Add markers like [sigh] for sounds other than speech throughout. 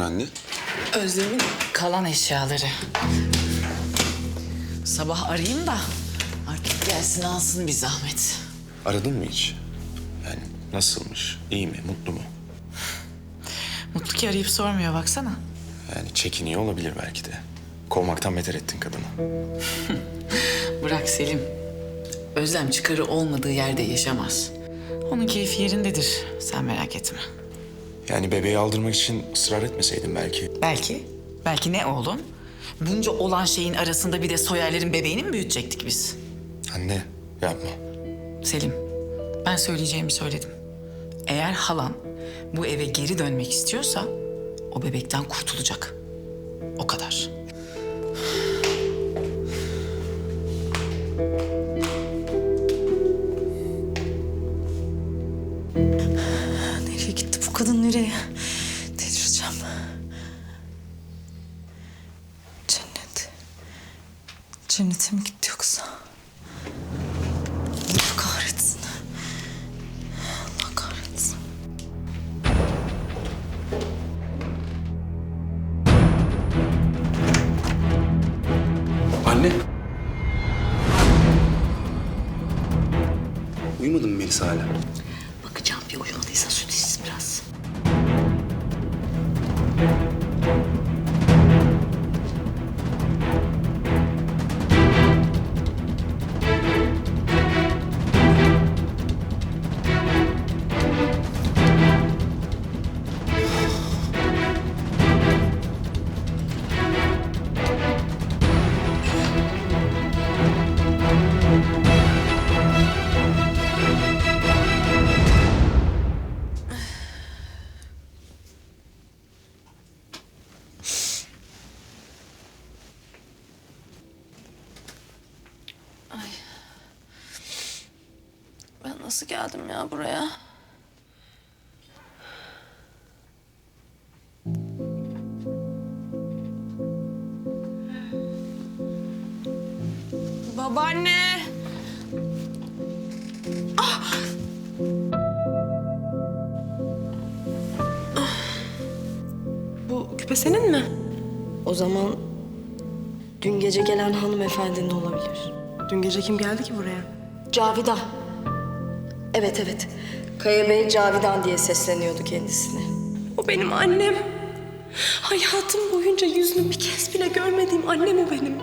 Anne? Özlem'in kalan eşyaları. Sabah arayayım da artık gelsin alsın bir zahmet. Aradın mı hiç? Yani nasılmış? İyi mi? Mutlu mu? Mutlu ki arayıp sormuyor baksana. Yani çekiniyor olabilir belki de. Kovmaktan beter ettin kadını. [laughs] Bırak Selim. Özlem çıkarı olmadığı yerde yaşamaz. Onun keyfi yerindedir. Sen merak etme. Yani bebeği aldırmak için ısrar etmeseydin belki. Belki. Belki ne oğlum? Bunca olan şeyin arasında bir de Soyerlerin bebeğini mi büyütecektik biz? Anne yapma. Selim, ben söyleyeceğimi söyledim. Eğer halan bu eve geri dönmek istiyorsa o bebekten kurtulacak. O kadar. Kadın nereye? Delireceğim. Cennet. Cennete mi gitti yoksa? Allah kahretsin. Allah kahretsin. Anne. Uyumadın mı Melisa hala? Bakacağım bir uyumadıysa süt Thank you. Ben nasıl geldim ya buraya? Babaanne. Bu küpe senin mi? O zaman dün gece gelen hanımefendinin olabilir. Dün gece kim geldi ki buraya? Cavidan. Evet evet. Kaya Bey Cavidan diye sesleniyordu kendisine. O benim annem. Hayatım boyunca yüzünü bir kez bile görmediğim annem o benim.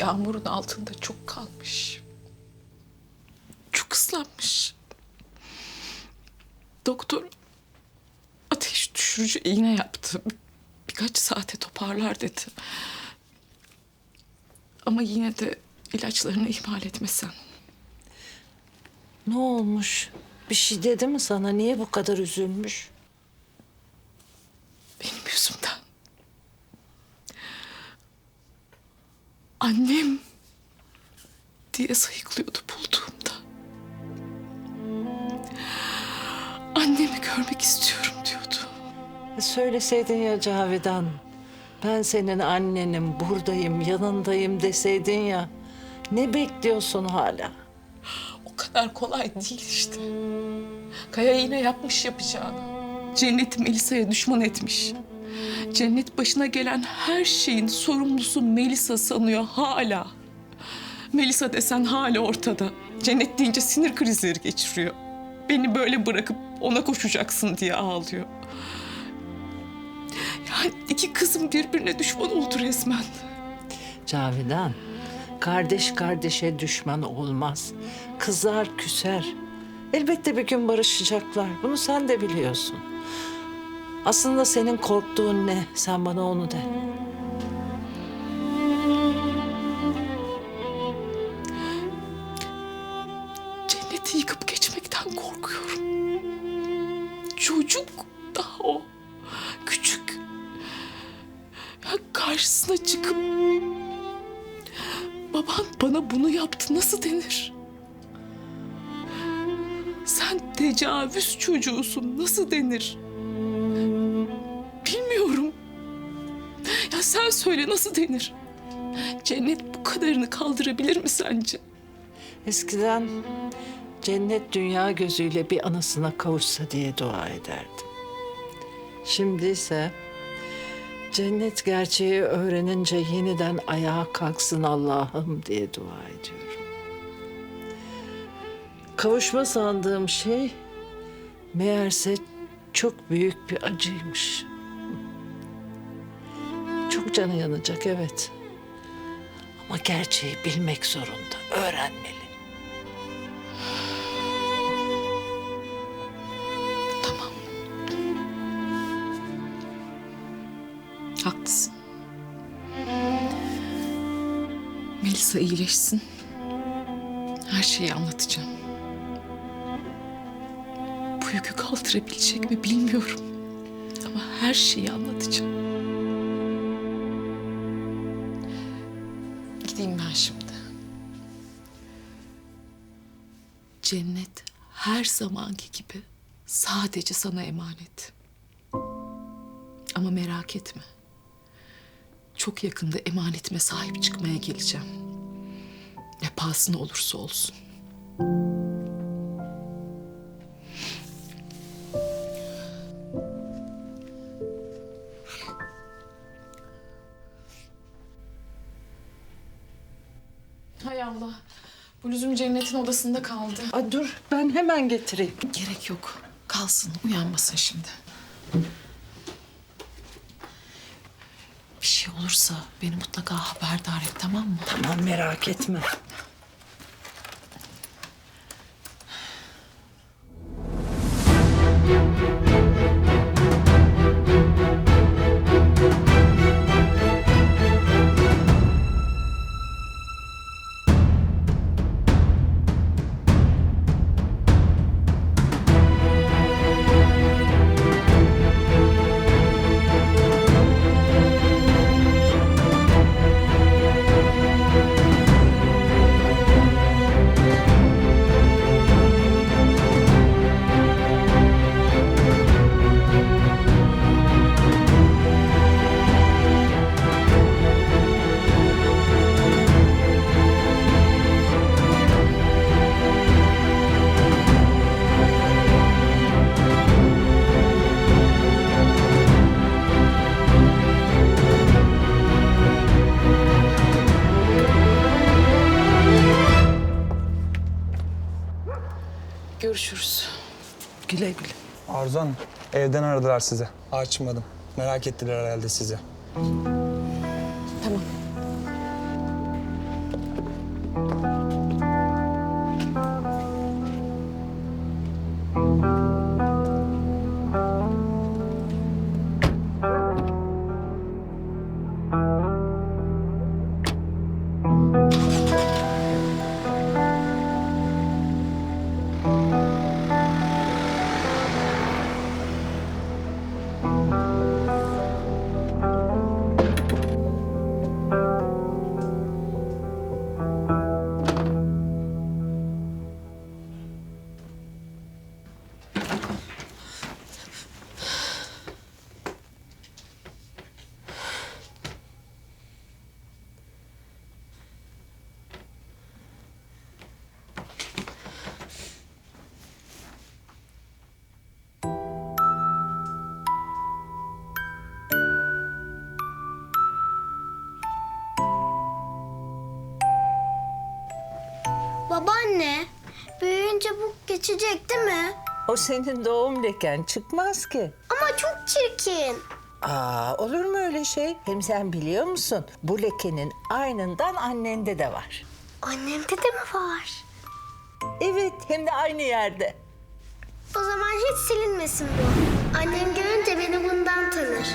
Yağmurun altında çok kalmış. Çok ıslanmış. Doktor ateş düşürücü iğne yaptı. Birkaç saate toparlar dedi. Ama yine de ilaçlarını ihmal etmesen. Ne olmuş? Bir şey dedi mi sana? Niye bu kadar üzülmüş? Benim yüzümden. Annem diye sayıklıyordu bulduğumda. Annemi görmek istiyorum diyordu. E, Söyleseydin ya Cavidan. Ben senin annenim, buradayım, yanındayım deseydin ya. Ne bekliyorsun hala? O kadar kolay değil işte. Kaya yine yapmış yapacağını. Cennet Melisa'ya düşman etmiş. Cennet başına gelen her şeyin sorumlusu Melisa sanıyor hala. Melisa desen hala ortada. Cennet deyince sinir krizleri geçiriyor. Beni böyle bırakıp ona koşacaksın diye ağlıyor. Yani iki kızım birbirine düşman oldu resmen. Cavidan, kardeş kardeşe düşman olmaz. Kızar, küser. Elbette bir gün barışacaklar. Bunu sen de biliyorsun. Aslında senin korktuğun ne? Sen bana onu de. Cenneti yıkıp geçmekten korkuyorum. Çocuk daha o. karşısına çıkıp... Baban bana bunu yaptı nasıl denir? Sen tecavüz çocuğusun nasıl denir? Bilmiyorum. Ya sen söyle nasıl denir? Cennet bu kadarını kaldırabilir mi sence? Eskiden cennet dünya gözüyle bir anasına kavuşsa diye dua ederdim. Şimdi ise cennet gerçeği öğrenince yeniden ayağa kalksın Allah'ım diye dua ediyorum. Kavuşma sandığım şey meğerse çok büyük bir acıymış. Çok canı yanacak evet. Ama gerçeği bilmek zorunda, öğrenmeli. Haklısın. Melisa iyileşsin. Her şeyi anlatacağım. Bu yükü kaldırabilecek mi bilmiyorum. Ama her şeyi anlatacağım. Gideyim ben şimdi. Cennet her zamanki gibi sadece sana emanet. Ama merak etme. Çok yakında emanetime sahip çıkmaya geleceğim. Ne pahasına olursa olsun. Hay Allah. Bluzum Cennet'in odasında kaldı. Aa, dur ben hemen getireyim. Gerek yok. Kalsın, uyanmasın şimdi. Bir şey olursa beni mutlaka haberdar et, tamam mı? Tamam merak etme. Görüşürüz. Güle güle. Arzu Hanım, evden aradılar size. Açmadım. Merak ettiler herhalde sizi. Büyüyünce bu geçecek değil mi? O senin doğum leken çıkmaz ki. Ama çok çirkin. Aa, olur mu öyle şey? Hem sen biliyor musun? Bu lekenin aynından annende de var. Annemde de mi var? Evet, hem de aynı yerde. O zaman hiç silinmesin bu. Annem görünce beni bundan tanır.